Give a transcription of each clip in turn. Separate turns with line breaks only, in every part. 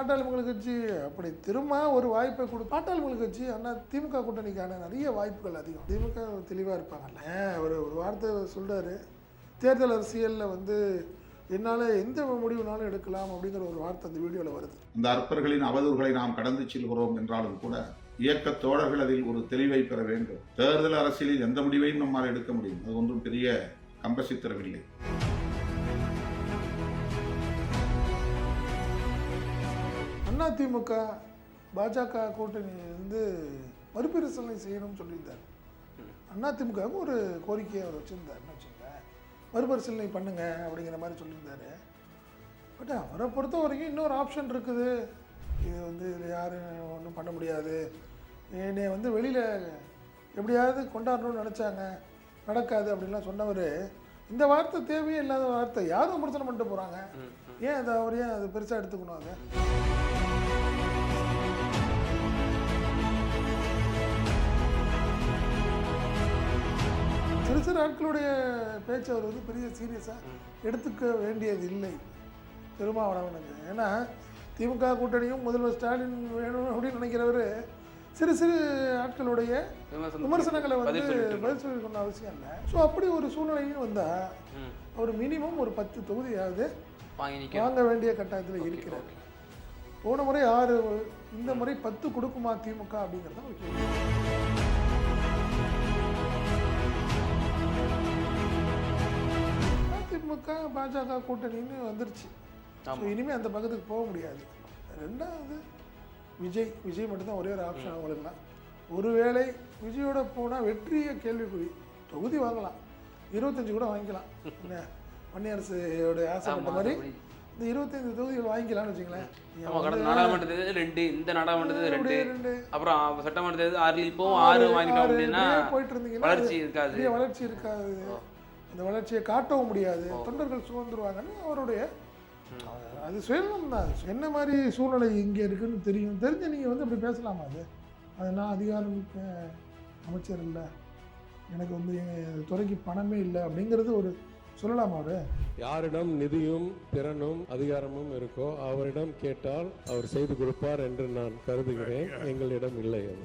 பாட்டாளிமங்கள் கட்சி அப்படி திரும்ப ஒரு வாய்ப்பை கொடு பாட்டாளிமங்கள் கட்சி ஆனால் திமுக கூட்டணிக்கான நிறைய வாய்ப்புகள் அதிகம். திமுக தெளிவாக இருப்பாங்கல்ல? ஒரு ஒரு வார்த்தை சொல்கிறாரு தேர்தல் அரசியலில் வந்து என்னால் எந்த முடிவுனாலும் எடுக்கலாம் அப்படிங்கிற ஒரு வார்த்தை அந்த வீடியோவில் வருது.
இந்த அற்பர்களின் அவதூறுகளை நாம் கடந்து செல்கிறோம் என்றாலும் கூட இயக்க தோழர்கள் அதில் ஒரு தெளிவை பெற வேண்டும். தேர்தல் அரசியலில் எந்த முடிவையும் நம்மால் எடுக்க முடியும். அது ஒன்றும் பெரிய கம்பசித்திரமில்லை.
அதிமுக பாஜக கூட்டணி வந்து மறுபரிசீலனை செய்யணும்னு சொல்லியிருந்தார். அதிமுகவுக்கு ஒரு கோரிக்கையை அவர் வச்சுருந்தாருன்னு வச்சுக்கோங்க மறுபரிசீலனை பண்ணுங்க அப்படிங்கிற மாதிரி சொல்லியிருந்தாரு. பட் அவரை பொறுத்த வரைக்கும் இன்னொரு ஆப்ஷன் இருக்குது. இது வந்து இதில் யாரும் ஒன்றும் பண்ண முடியாது. என்னை வந்து வெளியில் எப்படியாவது கொண்டாடணும்னு நினச்சாங்க. நடக்காது அப்படின்லாம் சொன்னவர் இந்த வார்த்தை தேவையே இல்லாத வார்த்தை. யாரும் விமர்சனம் பண்ணிட்டு போகிறாங்க ஏன் அதை அவர் ஏன் அது பெருசாக எடுத்துக்கணும் அதை? சிறு ஆட்களுடைய பேச்சு அவர் வந்து பெரிய சீரியஸாக எடுத்துக்க வேண்டியது இல்லை. திருமாவளவனுக்கு ஏன்னா திமுக கூட்டணியும் முதல்வர் ஸ்டாலின் வேணும் அப்படின்னு நினைக்கிறவர் சிறு சிறு ஆட்களுடைய விமர்சனங்களை வந்து
பதில்
சொல்லணும்னு அவசியம் இல்லை. ஸோ அப்படி ஒரு சூழ்நிலையும் வந்தால். அவர் மினிமம் ஒரு பத்து தொகுதியாவது
வாங்க
வேண்டிய கட்டாயத்தில் இருக்கிறார். போன முறை ஆறு இந்த முறை பத்து கொடுக்குமா திமுக அப்படிங்கிறது ஒரு கேள்வி. அதிமுக பாஜக கூட்டணின்னு வந்துருச்சு. இனிமேல் அந்த பக்கத்துக்கு போக முடியாது. ரெண்டாவது விஜய் விஜய் மட்டும்தான் ஒரே ஒரு ஆப்ஷன் அவங்களுக்குலாம். ஒருவேளை விஜயோட போனால் வெற்றியை கேள்விக்குறி. தொகுதி வாங்கலாம். இருபத்தஞ்சு கூட வாங்கிக்கலாம். என்ன? வன்னியரசோட ஆசைப்பட்ட மாதிரி. இந்த இருபத்தைந்து தொகுதிகள் வாங்கிக்கலாம்னு வச்சுங்களேன்
நாடாளுமன்ற தேர்தல் ரெண்டு இந்த நாடாளுமன்ற தேர்தல் ரெண்டு.
ரெண்டு
அப்புறம் சட்டமன்ற தேர்தல் ஆறு இப்போ ஆறு வாங்கிட்டோம் அப்படின்னா
போயிட்டு இருந்தீங்கன்னா
வளர்ச்சி இருக்காது.
வளர்ச்சி இருக்காது. அந்த வளர்ச்சியை காட்டவும் முடியாது. தொண்டர்கள் சுதந்திருவாங்கன்னு அவருடைய அது சுயநலம் தான். என்ன மாதிரி சூழ்நிலை இங்கே இருக்குன்னு தெரியும். தெரிஞ்சு நீங்கள் வந்து அப்படி பேசலாமா அது? அது நான் அதிகாரமிக்க அமைச்சர் இல்லை. எனக்கு வந்து எங்கள் துறைக்கு பணமே இல்லை அப்படிங்கிறது ஒரு சொல்லலாமா அவரு?
யாரிடம் நிதியும் திறனும் அதிகாரமும் இருக்கோ அவரிடம் கேட்டால் அவர் செய்து கொடுப்பார் என்று நான் கருதுகிறேன். எங்களிடம் இல்லை அது.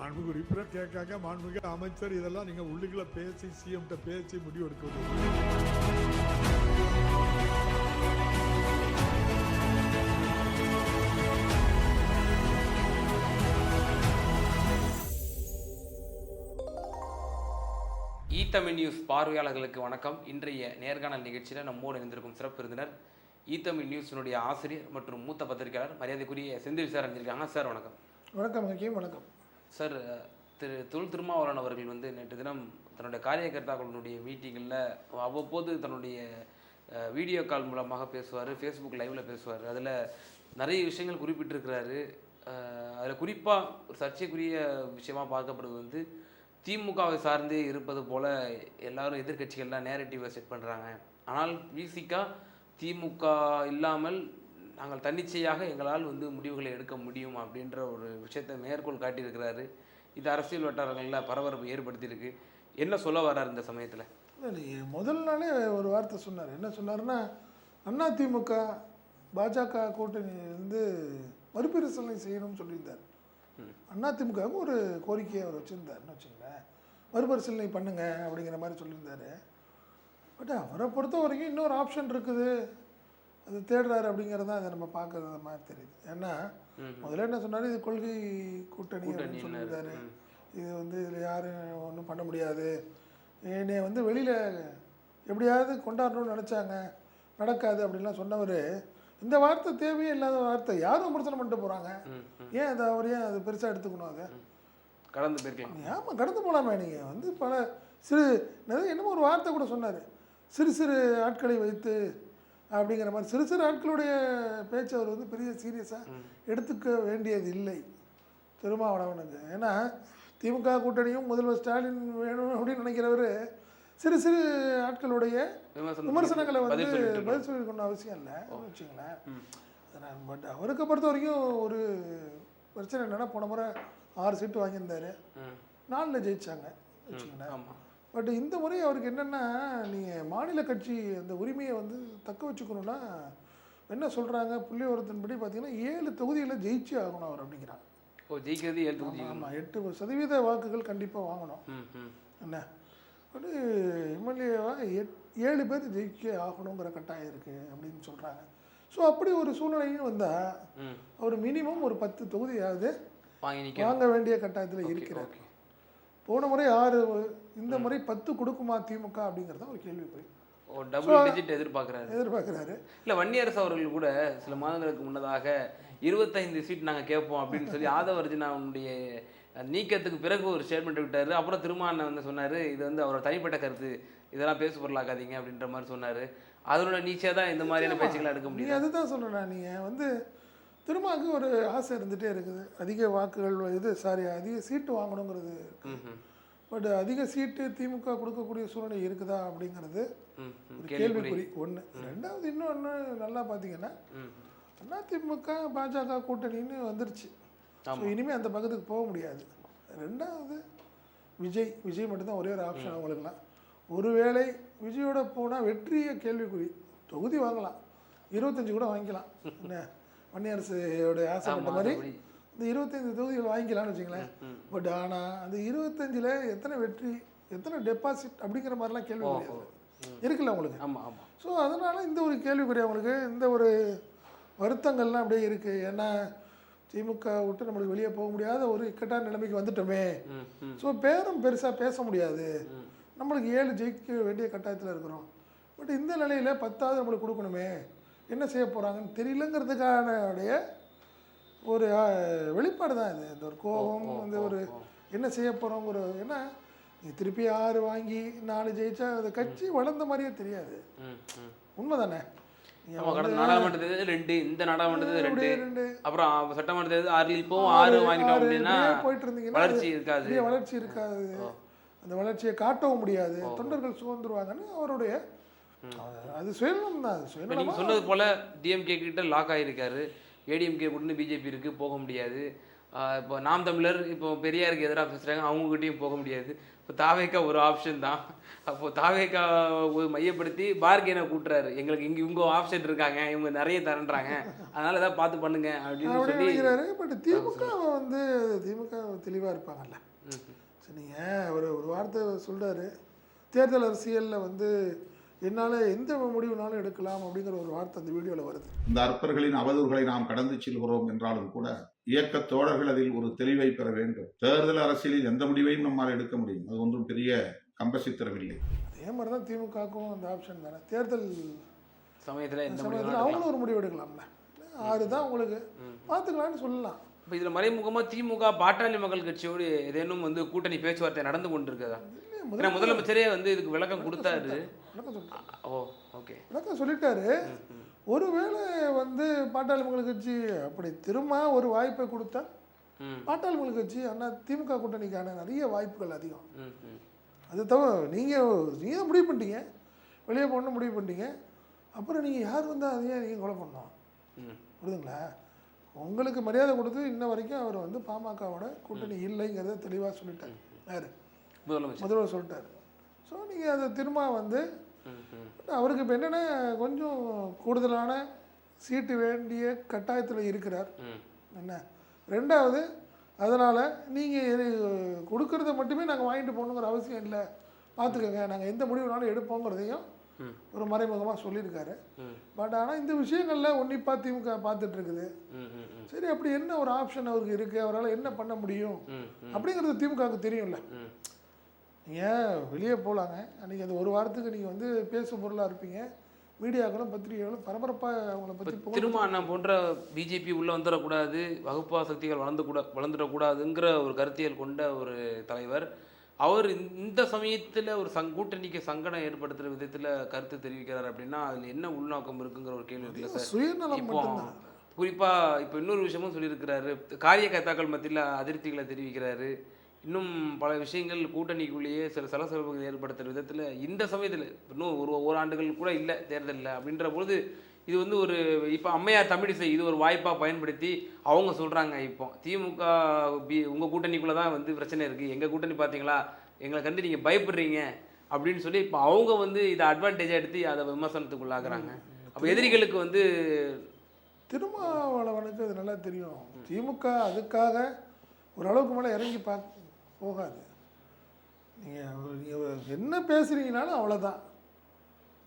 மாண்புமிகு உறுப்பினர் கேட்காங்க மாண்புமிகு அமைச்சர் இதெல்லாம் நீங்க உள்ளுக்குள்ள பேசி சிஎம்கிட்ட பேசி முடிவு எடுக்க வேண்டியது.
ஈ தமிழ் நியூஸ் பார்வையாளர்களுக்கு வணக்கம். இன்றைய நேர்காணல் நிகழ்ச்சியில் நம்மோடு இணைந்திருக்கும் சிறப்பு விருந்தினர் ஈ தமிழ் நியூஸினுடைய ஆசிரியர் மற்றும் மூத்த பத்திரிகையாளர் மரியாதைக்குரிய செந்தில் சார் அணிஞ்சிருக்காங்க சார் வணக்கம்.
வணக்கம் வணக்கம்.
சார் திரு தொல் திருமாவளவன் அவர்கள் வந்து நேற்று தினம் தன்னுடைய காரியகர்த்தாக்களுடைய மீட்டிங்கில் அவ்வப்போது தன்னுடைய வீடியோ கால் மூலமாக பேசுவார் ஃபேஸ்புக் லைவில் பேசுவார். அதில் நிறைய விஷயங்கள் குறிப்பிட்டிருக்கிறாரு. அதில் குறிப்பாக ஒரு சர்ச்சைக்குரிய விஷயமா பார்க்கப்படுவது வந்து திமுகவை சார்ந்தே இருப்பது போல் எல்லாரும் எதிர்க்கட்சிகள்லாம் நேரட்டிவை செட் பண்ணுறாங்க ஆனால் விசிகா திமுக இல்லாமல் நாங்கள் தன்னிச்சையாக எங்களால் வந்து முடிவுகளை எடுக்க முடியும் அப்படின்ற ஒரு விஷயத்தை மேற்கோள் காட்டியிருக்கிறாரு. இது அரசியல் வட்டாரங்களில் பரபரப்பு ஏற்படுத்தியிருக்கு. என்ன சொல்ல வர்றார் இந்த சமயத்தில்?
முதல் நாளே ஒரு வார்த்தை சொன்னார். என்ன சொன்னாருன்னா அதிமுக பாஜக கூட்டணி வந்து மறுபரிசீலனை செய்யணும்னு சொல்லியிருந்தார். அதிமுகவுக்கு ஒரு கோரிக்கையை அவர் வச்சுருந்தாருன்னு வச்சுங்களேன் மறுபரிசீலனை பண்ணுங்க அப்படிங்கிற மாதிரி சொல்லியிருந்தாரு. பட் அவரை பொறுத்த வரைக்கும் இன்னொரு ஆப்ஷன் இருக்குது. அது தேடுறாரு அப்படிங்கிறது தான் அதை நம்ம பார்க்கறது மாதிரி தெரியுது. ஏன்னா முதல்ல என்ன சொன்னார்? இது கொள்கை கூட்டணி அப்படின்னு சொல்லியிருந்தாரு. இது வந்து இதில் யாரும் ஒன்றும் பண்ண முடியாது. என்னை வந்து வெளியில் எப்படியாவது கொண்டாடணும்னு நினச்சாங்க. நடக்காது அப்படின்லாம் சொன்னவர் இந்த வார்த்தை தேவையே இல்லாத வார்த்தை. யாரும் விமர்சனம் பண்ணிட்டு போகிறாங்க ஏன் அதை அவர் ஏன் அது பெருசாக எடுத்துக்கணும் அதை?
கடந்து போயிருக்கலாம்
ஆமாம் கடந்து போகலாமே நீங்கள் வந்து பல சிறு என்னமோ ஒரு வார்த்தை கூட சொன்னார். சிறு சிறு ஆட்களை வைத்து அப்படிங்கிற மாதிரி சிறு சிறு ஆட்களுடைய பேச்சு அவர் வந்து பெரிய சீரியஸாக எடுத்துக்க வேண்டியது இல்லை. திருமாவளவனுக்கு ஏன்னா திமுக கூட்டணியும் முதல்வர் ஸ்டாலின் வேணும் அப்படின்னு நினைக்கிறவர் சிறு சிறு ஆட்களுடைய விமர்சனங்களை வந்து
பதில்
சொல்லணும்னு அவசியம் இல்லை. வச்சுங்களேன் பட் அவருக்கு பொறுத்த வரைக்கும் ஒரு பிரச்சனை என்னன்னா போன முறை ஆறு சீட்டு வாங்கியிருந்தாரு. நாலில் ஜெயிச்சாங்க. வச்சுங்களேன் பட் இந்த முறை அவருக்கு என்னென்னா நீங்கள் மாநில கட்சி அந்த உரிமையை வந்து தக்க வச்சுக்கணுன்னா என்ன சொல்கிறாங்க புள்ளி விவரத்தின்படி பார்த்தீங்கன்னா ஏழு தொகுதிகளில் ஜெயிச்சே ஆகணும் அவர் அப்படிங்கிறாங்க
ஓ ஜெயிக்கிறது ஏழு தொகுதி
ஆமாம் எட்டு சதவீத வாக்குகள் கண்டிப்பாக வாங்கணும். என்ன? ஒரு எம்எல்ஏவாக எட் ஏழு பேர் ஜெயிக்க ஆகணுங்கிற கட்டாயம் இருக்குது அப்படின்னு சொல்கிறாங்க ஸோ அப்படி ஒரு சூழ்நிலையும் வந்தால் அவர் மினிமம் ஒரு பத்து தொகுதியாவது
வாங்கி
வேண்டிய கட்டாயத்தில் இருக்கிறார். போன முறை ஆறு இந்த முறை பத்து கொடுக்குமா திமுக அப்படிங்கிறத ஒரு கேள்விக்குறி
ஓ டபுள் டிஜிட் எதிர்பார்க்குறாரு.
எதிர்பார்க்குறாரு.
இல்லை வன்னியரசு அவர்கள் கூட சில மாதங்களுக்கு முன்னதாக இருபத்தைந்து சீட் நாங்கள் கேட்போம் அப்படின்னு சொல்லி ஆதவ அர்ஜுனாவுடைய நீக்கத்துக்கு பிறகு ஒரு ஸ்டேட்மெண்ட் விட்டாரு. அப்புறம் திருமாவளவன் வந்து சொன்னார் இது வந்து அவரோட தனிப்பட்ட கருத்து இதெல்லாம் பேசு பொருளாக்காதீங்க அப்படின்ற மாதிரி சொன்னார். அதனோட நீச்சே தான் இந்த மாதிரியான பேச்சுக்களை எடுக்க
நீ
முடியாது?
அதுதான் சொல்கிறேன் நீங்கள் வந்து திருமாவுக்கு ஒரு ஆசை இருந்துகிட்டே இருக்குது. அதிக வாக்குகள் இது சாரி அதிக சீட்டு வாங்கணுங்கிறது பட் அதிக சீட்டு திமுக கொடுக்கக்கூடிய சூழ்நிலை இருக்குதா அப்படிங்கிறது ஒரு
கேள்விக்குறி.
ஒன்று ரெண்டாவது இன்னொன்று நல்லா பார்த்தீங்கன்னா
ம்
அதிமுக பாஜக கூட்டணின்னு வந்துருச்சு. ஸோ இனிமேல் அந்த பக்கத்துக்கு போக முடியாது. ரெண்டாவது விஜய் விஜய் மட்டும்தான் ஒரே ஒரு ஆப்ஷன் அவங்களுக்குலாம் ஒருவேளை விஜயோட போனால் வெற்றியை கேள்விக்குறி. தொகுதி வாங்கலாம். இருபத்தஞ்சு கூட வாங்கிக்கலாம். என்ன? வன்னியரசோட ஆசைப்பட்ட மாதிரி. இந்த இருபத்தஞ்சு தொகுதிகள் வாங்கிக்கலாம்னு வச்சுங்களேன் பட் ஆனால் அந்த இருபத்தஞ்சில் எத்தனை வெற்றி எத்தனை டெபாசிட் அப்படிங்கிற மாதிரிலாம் கேள்வி கிடையாது. இருக்குல்ல உங்களுக்கு?
ஆமாம் ஆமாம்
ஸோ அதனால் இந்த ஒரு கேள்விக்குறி அவங்களுக்கு இந்த ஒரு வருத்தங்கள்லாம் அப்படியே இருக்குது ஏன்னா திமுக விட்டு நம்மளுக்கு வெளியே போக முடியாத ஒரு இக்கட்டான நிலைமைக்கு வந்துட்டோமே. ஸோ பேரும் பெருசாக பேச முடியாது. நம்மளுக்கு ஏழு ஜெயிக்க வேண்டிய கட்டாயத்தில் இருக்கிறோம். பட் இந்த நிலையில் பத்தாவது நம்மளுக்கு கொடுக்கணுமே. என்ன செய்ய போகிறாங்கன்னு தெரியலங்கிறதுக்கான உடைய ஒரு வெளிப்பாடு தான் இது. இந்த ஒரு கோபம் இந்த ஒரு என்ன செய்ய போகிறோங்கிற ஏன்னா நீ திருப்பி ஆறு வாங்கி நாலு ஜெயிச்சா அந்த கட்சி வளர்ந்த மாதிரியே தெரியாது. உண்மை தானே
நாடாளுமன்ற தேர்தல் ரெண்டு இந்த நாடாளுமன்ற தேர்தல் ரெண்டு. அப்புறம் சட்டமன்ற தேர்தல் ஆறில் இப்போவும் ஆறு வாங்கிட்டோம்
ஆறு
அப்படின்னா
இப்படியே போயிட்டு இருந்தீங்கன்னா
வளர்ச்சி
அது
இருக்காது
வளர்ச்சி இருக்காது. அந்த வளர்ச்சியை காட்டவும் முடியாது. தொண்டர்கள் சுதந்திருவாங்கன்னு அவருடைய அது சுயநலம் தான்
நீங்கள் சொன்னது போல டிஎம்கே கிட்ட லாக் ஆகிருக்காரு ஏடிஎம்கே கூட பிஜேபி இருக்கு போக முடியாது. இப்போ நாம் தமிழர் இப்போ பெரியாருக்கு எதிராக பேசுகிறாங்க அவங்ககிட்டயும் போக முடியாது. இப்போ தாவேக்கா ஒரு ஆப்ஷன் தான். அப்போ தாவேக்கா மையப்படுத்தி பார்கெனை கூட்டுறாரு. எங்களுக்கு இங்கே இவங்க ஆப்ஷன் இருக்காங்க இவங்க நிறைய தரன்றாங்க. அதனால ஏதாவது பார்த்து பண்ணுங்க அப்படின்னு
அப்படி
சொல்லி
பட் திமுக வந்து திமுக தெளிவாக இருப்பாங்கல்ல. சரி நீங்கள் ஒரு ஒரு வார்த்தை சொல்றாரு. தேர்தல் அரசியலில் வந்து என்னால் எந்த முடிவுனாலும் எடுக்கலாம் அப்படிங்கிற ஒரு வார்த்தை அந்த வீடியோவில் வருது.
இந்த அற்பர்களின் அவதூறுகளை நாம் கடந்து செல்கிறோம் என்றாலும் கூட இயக்கத் தோழர்கள் அதில் ஒரு தெளிவை பெற வேண்டும். தேர்தல் அரசியலில் எந்த முடிவையும் நம்மால் எடுக்க முடியும். அது ஒன்றும் பெரிய கம்பசித்திரமில்லை
அதே மாதிரி தான் திமுகவுக்கும் அந்த ஆப்ஷன் தானே. தேர்தல்
சமயத்தில்
சமயத்தில் அவங்களும் ஒரு முடிவு எடுக்கலாம்ல. ஆறு தான் உங்களுக்கு பார்த்துக்கலாம்னு சொல்லலாம்.
இப்போ இதில் மறைமுகமாக திமுக பாட்டாளி மக்கள் கட்சியோடு ஏதேனும் வந்து கூட்டணி பேச்சுவார்த்தை நடந்து கொண்டு இருக்குதா ஏன்னா முதலமைச்சரே வந்து இதுக்கு விளக்கம் கொடுத்தாரு.
விளக்கம் சொல்லிட்டாரு.
Oh okay.
விளக்கம் சொல்லிட்டாரு. ஒருவேளை வந்து பாட்டாளி மக்கள் கட்சி அப்படி திரும்ப ஒரு வாய்ப்பை கொடுத்தா பாட்டாளி மக்கள் கட்சி அண்ணா திமுக கூட்டணிக்கான நிறைய வாய்ப்புகள் அதிகம். அது தவிர நீங்கள் நீங்கள் முடிவு பண்ணிட்டீங்க. வெளியே போகணும்னு முடிவு பண்ணிட்டீங்க. அப்புறம் நீங்கள் யார் வந்தால் அதையே நீங்கள் கொலை பண்ணோம் புரியுதுங்களா? உங்களுக்கு மரியாதை கொடுத்து இன்ன வரைக்கும் அவர் வந்து பாமகவோட கூட்டணி இல்லைங்கிறத தெளிவாக சொல்லிட்டார். யார் முதல்வர் சொல்லிட்டார். ஸோ நீங்கள் அதை திரும்ப வந்து அவருக்கு இப்போ என்னென்னா கொஞ்சம் கூடுதலான சீட்டு வேண்டிய கட்டாயத்தில் இருக்கிறார். என்ன? ரெண்டாவது அதனால் நீங்கள் கொடுக்கறத மட்டுமே நாங்கள் வாங்கிட்டு போகணுங்கிற அவசியம் இல்லை. பார்த்துக்கோங்க நாங்கள் எந்த முடிவுனாலும் எடுப்போங்கிறதையும். ஒரு மறைமுகமாக சொல்லியிருக்காரு. பட் ஆனால் இந்த விஷயங்களில் உன்னிப்பாக திமுக பார்த்துட்டு இருக்குது
ம் ம் ம்
சரி அப்படி என்ன ஒரு ஆப்ஷன் அவருக்கு இருக்குது அவரால் என்ன பண்ண முடியும்? அப்படிங்கிறது திமுகவுக்கு தெரியும்ல. நீங்கள் வெளியே போகலாங்க அன்றைக்கி அந்த ஒரு வாரத்துக்கு நீங்கள் வந்து பேசு பொருளாக இருப்பீங்க. மீடியாக்களும் பத்திரிகைகளும் பரபரப்பாக அவங்கள பற்றி
திரும்ப அண்ணா போன்ற பிஜேபி உள்ள வந்துடக்கூடாது வகுப்பா சக்திகள் வளர்ந்து கூட வளர்ந்துடக்கூடாதுங்கிற ஒரு கருத்தியல் கொண்ட ஒரு தலைவர். அவர் இந்த- சமயத்தில் ஒரு சங் கூட்டணிக்கு சங்கடம் ஏற்படுத்துகிற விதத்தில் கருத்து தெரிவிக்கிறார் அப்படின்னா அதில் என்ன உள்நோக்கம் இருக்குங்கிற ஒரு கேள்வி இருக்குல்ல சார்?
சுயநலம் மட்டும்தான்.
குறிப்பாக இப்போ இன்னொரு விஷயமும் சொல்லியிருக்கிறாரு. காரியகர்த்தாக்கள் மத்தியில் அதிருப்திகளை தெரிவிக்கிறாரு. இன்னும் பல விஷயங்கள் கூட்டணிக்குள்ளேயே சில சலசலப்புகள் ஏற்படுத்துகிற விதத்தில் இந்த சமயத்தில் இன்னும் ஒரு ஓராண்டுகள் கூட இல்லை தேர்தலில் அப்படின்ற பொழுது இது வந்து ஒரு இப்போ அம்மையார் தமிழிசை இது ஒரு வாய்ப்பாக பயன்படுத்தி அவங்க சொல்கிறாங்க இப்போ. திமுக பி உங்கள் கூட்டணிக்குள்ளே தான் வந்து பிரச்சனை இருக்குது எங்கள் கூட்டணி பார்த்தீங்களா எங்களை கண்டு நீங்கள் பயப்படுறீங்க அப்படின்னு சொல்லி இப்போ அவங்க வந்து இதை அட்வான்டேஜாக எடுத்து அதை விமர்சனத்துக்கு உள்ளாக்குறாங்க அப்போ எதிரிகளுக்கு வந்து
திருமாவளவனுக்கு அது நல்லா தெரியும். திமுக அதுக்காக ஓரளவுக்கு மேலே இறங்கி பார்க்க போகாது. நீங்கள் என்ன பேசுகிறீங்கனாலும் அவ்வளோதான்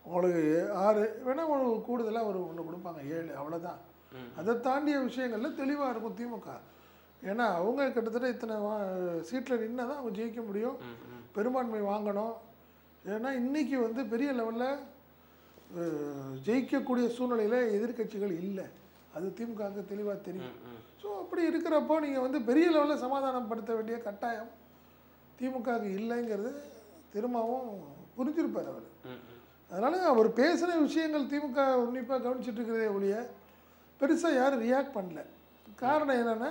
உங்களுக்கு ஆறு வேணால் உங்களுக்கு கூடுதலாக ஒரு ஒன்று கொடுப்பாங்க ஏழு அவ்வளோதான். அதை தாண்டிய விஷயங்கள்ல தெளிவாக இருக்கும் திமுக. ஏன்னா அவங்க கிட்டத்தட்ட இத்தனை சீட்டில் நின்று தான் அவங்க ஜெயிக்க முடியும். பெரும்பான்மை வாங்கணும். ஏன்னா இன்னைக்கு வந்து பெரிய லெவலில் ஜெயிக்கக்கூடிய சூழ்நிலையில் எதிர்க்கட்சிகள் இல்லை. அது திமுகவுக்கு தெளிவாக தெரியும். ஸோ அப்படி இருக்கிறப்போ நீங்கள் வந்து பெரிய லெவலில் சமாதானப்படுத்த வேண்டிய கட்டாயம். திமுகவுக்கு இல்லைங்கிறது திரும்பவும் புரிஞ்சிருப்பார் அவர். அதனால் அவர் பேசின விஷயங்கள் திமுக உன்னிப்பாக கவனிச்சிட்டு இருக்கிறதே ஒழிய பெருசாக யாரும் ரியாக்ட் பண்ணல காரணம் என்னென்னா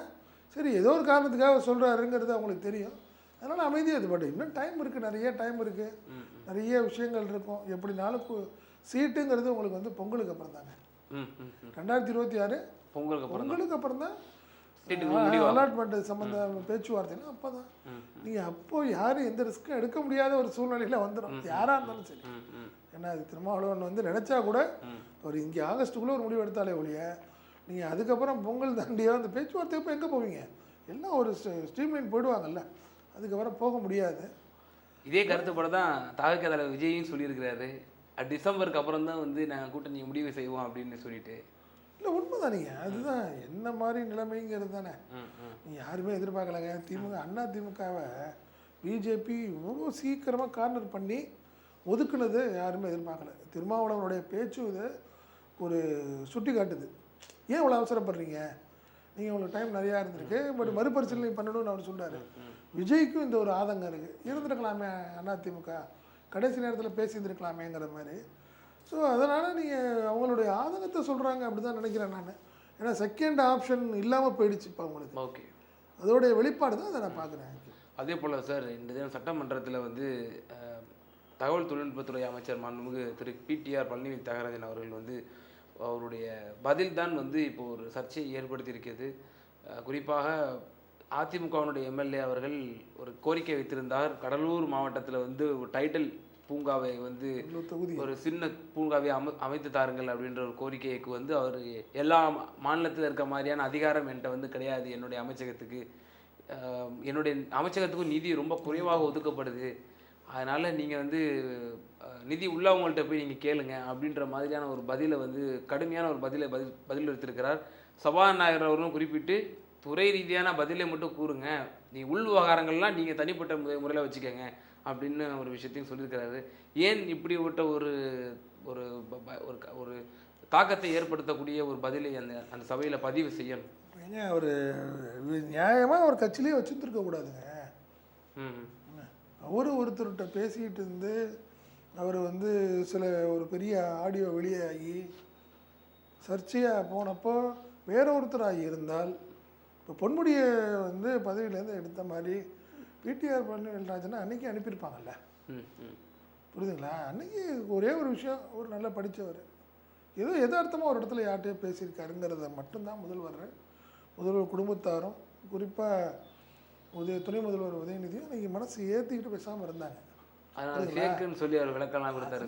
சரி ஏதோ ஒரு காரணத்துக்காக சொல்கிறாருங்கிறது அவங்களுக்கு தெரியும் அதனால் அமைதியாக இது பட் இன்னும் டைம் இருக்குது நிறைய டைம் இருக்குது. நிறைய விஷயங்கள் இருக்கும் எப்படினாலும் சீட்டுங்கிறது உங்களுக்கு வந்து பொங்கலுக்கு அப்புறம் தாங்க. ரெண்டாயிரத்தி இருபத்தி ஆறு
பொங்கலுக்கு.
பொங்கலுக்கு அப்புறம் தான். அலாட்மெண்ட் சம்மந்த பேச்சுவார்த்தைனா அப்போ தான் நீங்கள் அப்போ யாரும் எந்த ரிஸ்க்கும் எடுக்க முடியாத ஒரு சூழ்நிலையில் வந்துடும் யாராக இருந்தாலும் சரி. ஏன்னா அது திருமாவளவன் வந்து நினச்சா கூட. ஒரு இங்கே ஆகஸ்ட்டுக்குள்ளே ஒரு முடிவு எடுத்தாலே ஒழிய நீங்கள் அதுக்கப்புறம் பொங்கல் தாண்டியோ அந்த பேச்சுவார்த்தை இப்போ எங்கே போவீங்க? எல்லாம் ஒரு ஸ்ட்ரீம்லைன் போயிடுவாங்கல்ல. அதுக்கப்புறம் போக முடியாது.
இதே கருத்துப்பட தான் தலைவர் விஜயும் சொல்லியிருக்கிறாரு. டிசம்பருக்கு அப்புறம் தான் வந்து நாங்கள் கூட்டணி முடிவு செய்வோம் அப்படின்னு சொல்லிட்டு.
இல்லை உண்மைதானீங்க. அதுதான். என்ன மாதிரி நிலைமைங்கிறது தானே. நீ யாருமே எதிர்பார்க்கலங்க. திமுக அண்ணா திமுகவை பிஜேபி இவ்வளோ சீக்கிரமாக கார்னர் பண்ணி ஒதுக்குனது யாருமே எதிர்பார்க்கல. திருமாவளவனுடைய பேச்சு இது ஒரு சுட்டி காட்டுது ஏன் இவ்வளோ அவசரப்படுறீங்க? நீங்கள் உங்களுக்கு டைம் நிறையா இருந்திருக்கு. பட் மறுபரிசீலனை பண்ணணும்னு அவர் சொல்றாரு. விஜய்க்கும் இந்த ஒரு ஆதங்கம் இருக்குது இருந்திருக்கலாமே அதிமுக கடைசி நேரத்தில் பேசியிருந்திருக்கலாமேங்கிற மாதிரி. ஸோ அதனால் நீங்கள் அவங்களுடைய ஆதங்கத்தை சொல்கிறாங்க அப்படி தான் நினைக்கிறேன் நான். ஏன்னா செகண்ட் ஆப்ஷன் இல்லாமல் போயிடுச்சு இப்போ அவங்களுக்கு.
ஓகே
அதோடைய வெளிப்பாடு தான் அதை நான் பார்க்குறேன்.
அதே போல் சார் இந்த தினம் சட்டமன்றத்தில் வந்து தகவல் தொழில்நுட்பத்துறை அமைச்சர் மாண்புமிகு திரு பிடிஆர் பழனிவேல் தியாகராஜன் அவர்கள் வந்து அவருடைய பதில் தான் வந்து இப்போ ஒரு சர்ச்சையை ஏற்படுத்தியிருக்கிறது. குறிப்பாக அதிமுகவினுடைய எம்எல்ஏ அவர்கள் ஒரு கோரிக்கை வைத்திருந்தார். கடலூர் மாவட்டத்தில் வந்து ஒரு டைட்டில் பூங்காவை வந்து ஒரு சின்ன பூங்காவை அம அமைத்து தாருங்கள் அப்படின்ற ஒரு கோரிக்கைக்கு வந்து அவர் எல்லா மாநிலத்தில் இருக்க மாதிரியான அதிகாரம் என்கிட்ட வந்து கிடையாது. என்னுடைய அமைச்சகத்துக்கு. என்னுடைய அமைச்சகத்துக்கும் நிதி ரொம்ப குறைவாக ஒதுக்கப்படுது. அதனால் நீங்கள் வந்து நிதி உள்ளவங்கள்ட்ட போய் நீங்கள் கேளுங்க அப்படின்ற மாதிரியான ஒரு பதிலை வந்து கடுமையான ஒரு பதிலை பதில் பதில் எடுத்திருக்கிறார் சபாநாயகர் அவர்களும் குறிப்பிட்டு துறை ரீதியான பதிலை மட்டும் கூறுங்க. நீ உள் விவகாரங்கள்லாம் நீங்கள் தனிப்பட்ட முறை முறையில் வச்சுக்கோங்க. அப்படின்னு ஒரு விஷயத்தையும் சொல்லியிருக்கிறாரு. ஏன் இப்படிப்பட்ட ஒரு ஒரு ஒரு ஒரு தாக்கத்தை ஏற்படுத்தக்கூடிய ஒரு பதிலை அந்த அந்த சபையில் பதிவு செய்யணும்?
ஏங்க அவர் நியாயமாக ஒரு கட்சியிலே வச்சுருந்துருக்க கூடாதுங்க. அவர் ஒருத்தர்கிட்ட பேசிக்கிட்டு இருந்து அவர் வந்து சில ஒரு பெரிய ஆடியோ வெளியாகி சர்ச்சையாக போனப்போ வேற ஒருத்தராகி இருந்தால் இப்போ பொன்முடியை வந்து பதவியிலேருந்து எடுத்த மாதிரி பிடிஆர் பழனிவேல்ராஜனை அன்னைக்கு அனுப்பியிருப்பாங்கல்ல. புரியுதுங்களா? அன்னைக்கு ஒரே ஒரு விஷயம் ஒரு நல்லா படித்தவர். ஏதோ யதார்த்தமாக ஒரு இடத்துல யார்கிட்டயோ பேசியிருக்காருங்கிறத மட்டும்தான் முதல்வர் முதல்வர் குடும்பத்தாரும் குறிப்பாக உதய துணை முதல்வர் உதயநிதியும் அன்றைக்கி மனசு ஏற்றிக்கிட்டு பேசாமல் இருந்தாங்க.
சொல்லி அவர் விளக்கம்லாம் கொடுத்தாரு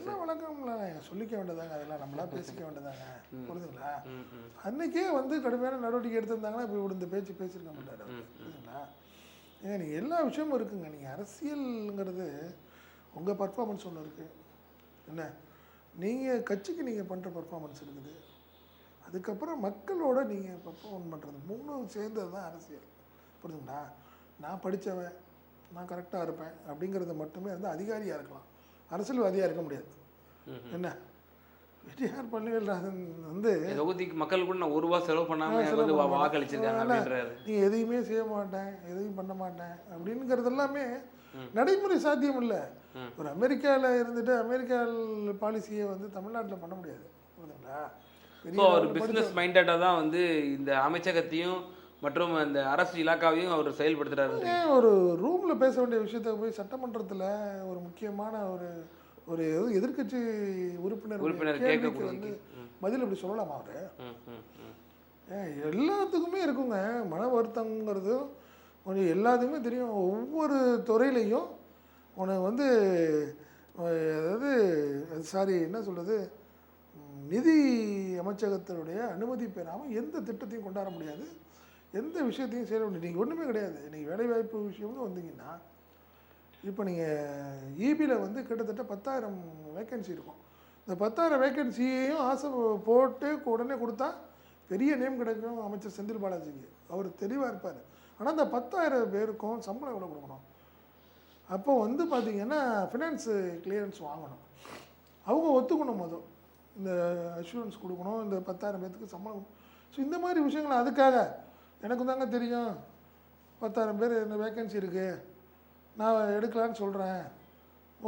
சொல்லிக்க வேண்டியதாங்க அதெல்லாம் நம்மளா பேசிக்க வேண்டியதாங்க. புரியுதுங்களா? அன்னைக்கே வந்து கடுமையான நடவடிக்கை எடுத்திருந்தாங்கன்னா இப்போ இந்த பேச்சு பேசியிருக்க மாட்டார் ஏங்க நீங்கள் எல்லா விஷயமும் இருக்குங்க. நீங்கள் அரசியல்ங்கிறது உங்கள் பர்ஃபார்மன்ஸ் ஒன்று இருக்குது என்ன? நீங்கள் கட்சிக்கு நீங்கள் பண்ணுற பர்ஃபார்மன்ஸ் இருக்குது. அதுக்கப்புறம் மக்களோட நீங்கள் பர்ஃபார்மன்ஸ் பண்ணுறது மூணும் சேர்ந்தது தான் அரசியல். புரியுதுங்களா நான் படித்தவன் நான் கரெக்டாக இருப்பேன் அப்படிங்கிறது மட்டுமே வந்து அதிகாரியாக இருக்கலாம். அரசியல்வாதியாக இருக்க முடியாது. என்ன? வெற்றியார் பழனிவேல்ராஜன் வந்து
தொகுதிக்கு மக்கள் கூட நான் ஒரு ரூபா செலவு பண்ணாம
செலவு
வந்து. வாக்களிச்சிருக்காங்க அப்படின்றாரு.
நீ எதையுமே செய்ய மாட்டேன் எதையும் பண்ண மாட்டேன் அப்படிங்கிறது எல்லாமே நடைமுறை சாத்தியம் இல்லை. ஒரு அமெரிக்காவில் இருந்துட்டு அமெரிக்கா பாலிசியை வந்து தமிழ்நாட்டில் பண்ண முடியாது. புரியுதுங்களா? பெரிய
ஸோ அவர் பிஸ்னஸ் மைண்டடாக தான் வந்து இந்த அமைச்சகத்தையும் மற்றும் அந்த அரசு இலாக்காவையும் அவர் செயல்படுத்துறாரு.
ஒரு ரூமில் பேச வேண்டிய விஷயத்த போய் சட்டமன்றத்தில் ஒரு முக்கியமான ஒரு ஒரு எதிர்க்கட்சி உறுப்பினர்
உறுப்பினர்
கேள்விக்கு வந்து. பதில் இப்படி சொல்லலாமா அவரு? எல்லாத்துக்குமே இருக்குங்க. மன வருத்தங்கிறது கொஞ்சம் எல்லாத்துக்குமே தெரியும். ஒவ்வொரு துறையிலையும் உனக்கு வந்து அதாவது சாரி என்ன சொல்கிறது நிதி அமைச்சகத்தினுடைய அனுமதி பெறாமல் எந்த திட்டத்தையும் கொண்டாட முடியாது. எந்த விஷயத்தையும் செய்ய முடியாது. நீங்கள் ஒன்றுமே கிடையாது. நீங்கள் வேலைவாய்ப்பு விஷயம்னு வந்தீங்கன்னா இப்போ நீங்கள் ஈபியில் வந்து கிட்டத்தட்ட பத்தாயிரம் வேக்கன்சி இருக்கும். இந்த பத்தாயிரம் வேக்கன்சியையும் ஆசை போட்டு உடனே கொடுத்தா பெரிய நேம் கிடைக்கும் அமைச்சர் செந்தில் பாலாஜிக்கு. அவர் தெளிவாக இருப்பார். ஆனால் இந்த பத்தாயிரம் பேருக்கும் சம்பளம் எவ்வளோ கொடுக்கணும்? அப்போ வந்து பார்த்தீங்கன்னா ஃபினான்ஸு கிளியரன்ஸ் வாங்கணும். அவங்க ஒத்துக்கணும் மொதல். இந்த அஷூரன்ஸ் கொடுக்கணும் இந்த பத்தாயிரம் பேர்த்துக்கு சம்பளம் ஸோ இந்த மாதிரி விஷயங்கள் அதுக்காக. எனக்கு தாங்க தெரியும். பத்தாயிரம் பேர் இந்த வேக்கன்சி இருக்குது நான் எடுக்கலான்னு சொல்கிறேன்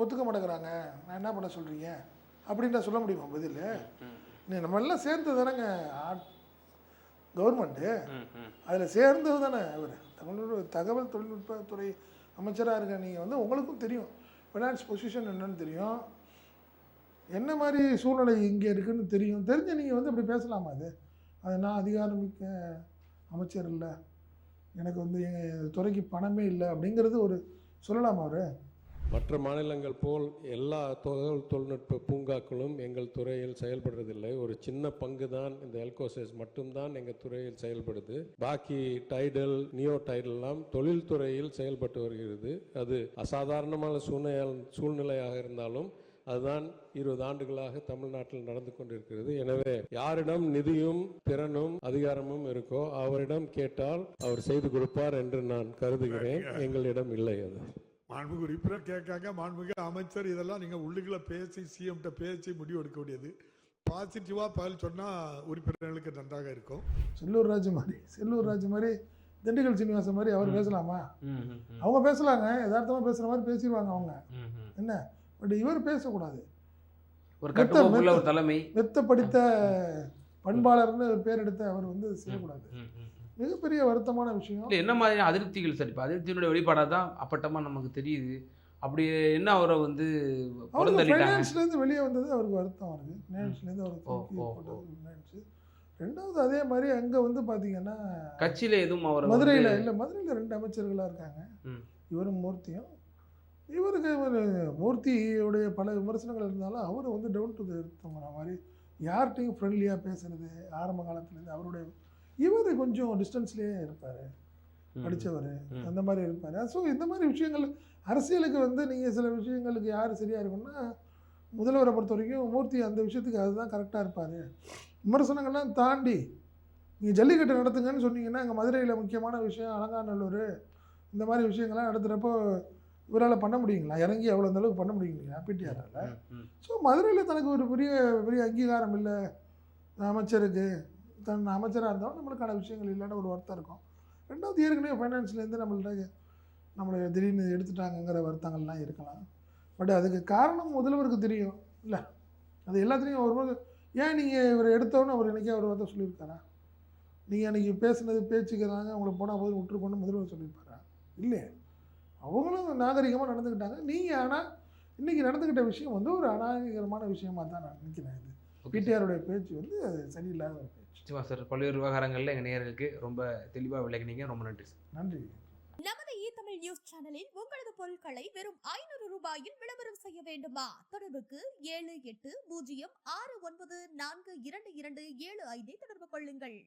ஒத்துக்க மாட்டேங்கிறாங்க. நான் என்ன பண்ண சொல்கிறீங்க அப்படின்னு நான் சொல்ல முடியுமா? பதில்? நீ நம்ம எல்லாம் சேர்ந்து தானேங்க. கவர்மெண்ட்டு அதில் சேர்ந்தது தானே அவர் தமிழ் தகவல் தொழில்நுட்பத்துறை அமைச்சராக இருக்க நீங்கள் வந்து உங்களுக்கும் தெரியும். ஃபினான்ஸ் பொசிஷன் என்னன்னு தெரியும். என்ன மாதிரி சூழ்நிலை இங்கே இருக்குதுன்னு தெரியும். தெரிஞ்சு நீங்கள் வந்து அப்படி பேசலாமா அது? அது நான் அதிகாரமிக்க அமைச்சர் இல்லை. எனக்கு வந்து எங்கள் துறைக்கு பணமே இல்லை அப்படிங்கிறது ஒரு சொல்லலாமா அவர்?
மற்ற மாநிலங்கள் போல் எல்லா தகவல் தொழில்நுட்ப பூங்காக்களும் எங்கள் துறையில் செயல்படுறதில்லை. ஒரு சின்ன பங்கு தான் இந்த எல்கோசஸ் மட்டும்தான் எங்கள் துறையில் செயல்படுது. பாக்கி டைடல் நியோ டைடல்லாம் தொழில்துறையில் செயல்பட்டு வருகிறது. அது அசாதாரணமான சூழ்நிலை சூழ்நிலையாக இருந்தாலும் அதுதான் இருபது ஆண்டுகளாக தமிழ்நாட்டில் நடந்து கொண்டிருக்கிறது. எனவே யாரிடம் நிதியும் திறனும் அதிகாரமும் இருக்கோ அவரிடம் கேட்டால் அவர் செய்து கொடுப்பார் என்று நான் கருதுகிறேன். எங்களிடம் இல்லை அது.
மாண்புமிகு உறுப்பினர் கேட்காங்க. மாண்புமிகு அமைச்சர் இதெல்லாம் நீங்க உள்ளுக்குள்ள பேசி சிஎம்கிட்ட பேசி முடிவு எடுக்க வேண்டியது. பாசிட்டிவா பதில் சொன்னா உறுப்பினர்களுக்கு நன்றாக இருக்கும்.
செல்லூர் ராஜு மாதிரி செல்லூர் ராஜு மாதிரி திண்டுக்கல் சீனிவாசன் மாதிரி அவர் பேசலாமா? அவங்க பேசலாங்க. யதார்த்தமாக பேசுகிற மாதிரி பேசிடுவாங்க அவங்க. என்ன? பட் இவர் பேசக்கூடாது.
ஒரு கட்டுக்கோப்புள்ள ஒரு தலைமை.
மெத்த படித்த பண்பாளர்னு பேர் எடுத்த அவர் வந்து செய்யக்கூடாது. மிகப்பெரிய வருத்தமான விஷயம்.
இல்ல என்ன மாதிரியான அதிருப்திகள்? சார் இப்போ அதிருப்தியினுடைய வெளிப்பாடாக தான் அப்பட்டமா நமக்கு தெரியுது. அப்படி என்ன அவரை வந்து
அவருக்கு ஃபைனான்ஸ்லேருந்து வெளியே வந்தது அவருக்கு வருத்தம் அவருக்கு. ஃபினான்ஸ்லேருந்து அவர்
ஓ,
தூக்கி
ஓ,
போட்டது ஃபினான்ஸு ரெண்டாவது அதே மாதிரி அங்கே வந்து பார்த்தீங்கன்னா
கட்சியில எதுவும் அவரை
மதுரையில் இல்லை மதுரையில் ரெண்டு அமைச்சர்களாக இருக்காங்க. இவரும் மூர்த்தியும் இவருக்கு ஒரு மூர்த்தியுடைய பல விமர்சனங்கள் இருந்தாலும் அவர் வந்து டவுன் டு தோங்கிற மாதிரி யார்கிட்டையும் ஃப்ரெண்ட்லியாக பேசுறது ஆரம்ப காலத்துலேருந்து அவருடைய இவர் கொஞ்சம் டிஸ்டன்ஸ்லேயே இருப்பார். படித்தவர். அந்த மாதிரி இருப்பார். ஸோ இந்த மாதிரி விஷயங்கள் அரசியலுக்கு வந்து நீங்கள் சில விஷயங்களுக்கு யார் சரியாக இருக்கும்னா முதல்வரை பொறுத்த வரைக்கும் மூர்த்தி அந்த விஷயத்துக்கு அதுதான் கரெக்டாக இருப்பார். விமர்சனங்கள்லாம் தாண்டி நீங்கள் ஜல்லிக்கட்டு நடத்துங்கன்னு சொன்னீங்கன்னா அங்கே மதுரையில் முக்கியமான விஷயம் அலங்காநல்லூர். இந்த மாதிரி விஷயங்கள்லாம் நடத்துகிறப்போ இவரால் பண்ண முடியுங்களா? இறங்கி அவ்வளோ அந்த அளவுக்கு பண்ண முடியுங்களா? பிடிஆரால். ஸோ மதுரையில் தனக்கு ஒரு பெரிய பெரிய அங்கீகாரம் இல்லை. அமைச்சருக்கு. தன் அமைச்சராக இருந்தாலும் நம்மளுக்கான விஷயங்கள் இல்லைன்னு ஒரு வருத்தம் இருக்கும். ரெண்டாவது ஏற்கனவே ஃபைனான்ஸ்லேருந்து நம்மள்ட்ட நம்மளை திடீர்னு எடுத்துட்டாங்கங்கிற வருத்தங்கள்லாம் இருக்கலாம். பட் அதுக்கு காரணம் முதல்வருக்கு தெரியும். இல்லை. அது எல்லாத்துலேயும் வரும்போது ஏன் நீங்கள் இவரை எடுத்தோன்னு அவர் என்னைக்கே அவர் வார்த்தை சொல்லியிருக்காரா? நீங்கள் அன்றைக்கி பேசுனது பேச்சுக்கிறாங்க அவங்கள போனால் போது விட்டுருக்கோன்னு முதல்வர் சொல்லியிருப்பாரா? இல்லையே. அவங்களும் நாகரிகமாக நடந்துக்கிட்டாங்க. நீங்கள் ஆனால் இன்றைக்கி நடந்துக்கிட்ட விஷயம் வந்து ஒரு அநாகரிகமான விஷயமா தான் நான் நினைக்கிறேன் இது. பிடிஆருடைய பேச்சு வந்து அது சரியில்லாத ஒரு பேச்சு.
நிச்சயமா சார் பல்வேறு விவகாரங்கள்ல எங்க நேயர்களுக்கு ரொம்ப தெளிவா விளக்குனீங்க. ரொம்ப நன்றி சார்
நன்றி.
நமது இ தமிழ் நியூஸ் சேனலில் உங்களது பொருட்களை வெறும் ஐநூறு ரூபாயில் விளம்பரம் செய்ய வேண்டுமா? தொடர்புக்கு ஏழு எட்டு பூஜ்ஜியம் ஆறு ஒன்பது நான்கு இரண்டு இரண்டு ஏழு ஐந்தை தொடர்பு கொள்ளுங்கள்.